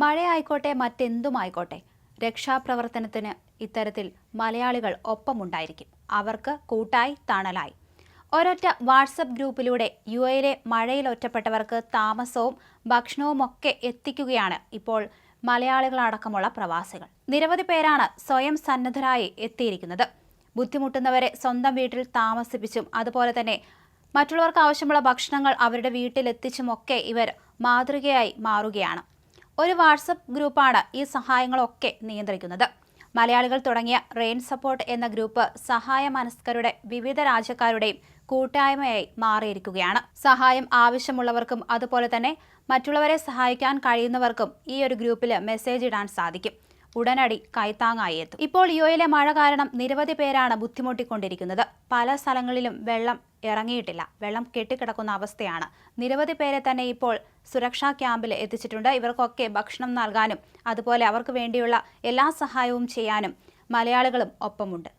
മഴയായിക്കോട്ടെ മറ്റെന്തുമായിക്കോട്ടെ. രക്ഷാപ്രവർത്തനത്തിന് ഇത്തരത്തിൽ മലയാളികൾ ഒപ്പമുണ്ടായിരിക്കും. അവർക്ക് കൂട്ടായി തണലായി. ഒരൊറ്റ വാട്സപ്പ് ഗ്രൂപ്പിലൂടെ യു എയിലെ മഴയിൽ ഒറ്റപ്പെട്ടവർക്ക് താമസവും ഭക്ഷണവുമൊക്കെ എത്തിക്കുകയാണ് ഇപ്പോൾ മലയാളികളടക്കമുള്ള പ്രവാസികൾ. നിരവധി പേരാണ് സ്വയം സന്നദ്ധരായി എത്തിയിരിക്കുന്നത്. ബുദ്ധിമുട്ടുന്നവരെ സ്വന്തം വീട്ടിൽ താമസിപ്പിച്ചും അതുപോലെ തന്നെ മറ്റുള്ളവർക്ക് ആവശ്യമുള്ള ഭക്ഷണങ്ങൾ അവരുടെ വീട്ടിലെത്തിച്ചുമൊക്കെ ഇവർ മാതൃകയായി മാറുകയാണ്. ഒരു വാട്സപ്പ് ഗ്രൂപ്പാണ് ഈ സഹായങ്ങളൊക്കെ നിയന്ത്രിക്കുന്നത്. മലയാളികൾ തുടങ്ങിയ റെയിൻ സപ്പോർട്ട് എന്ന ഗ്രൂപ്പ് സഹായ മനസ്കരുടെ വിവിധ രാജ്യക്കാരുടെയും കൂട്ടായ്മയായി മാറിയിരിക്കുകയാണ്. സഹായം ആവശ്യമുള്ളവർക്കും അതുപോലെ തന്നെ മറ്റുള്ളവരെ സഹായിക്കാൻ കഴിയുന്നവർക്കും ഈ ഒരു ഗ്രൂപ്പിൽ മെസ്സേജ് ഇടാൻ സാധിക്കും. ഉടനടി കൈത്താങ്ങായി എത്തും. ഇപ്പോൾ യുഎയിലെ മഴ കാരണം നിരവധി പേരാണ് ബുദ്ധിമുട്ടിക്കൊണ്ടിരിക്കുന്നത്. പല സ്ഥലങ്ങളിലും വെള്ളം ഇറങ്ങിയിട്ടില്ല. വെള്ളം കെട്ടിക്കിടക്കുന്ന അവസ്ഥയാണ്. നിരവധി പേരെ തന്നെ ഇപ്പോൾ സുരക്ഷാ ക്യാമ്പിൽ എത്തിച്ചിട്ടുണ്ട്. ഇവർക്കൊക്കെ ഭക്ഷണം നൽകാനും അതുപോലെ അവർക്ക് വേണ്ടിയുള്ള എല്ലാ സഹായവും ചെയ്യാനും മലയാളികളും ഒപ്പമുണ്ട്.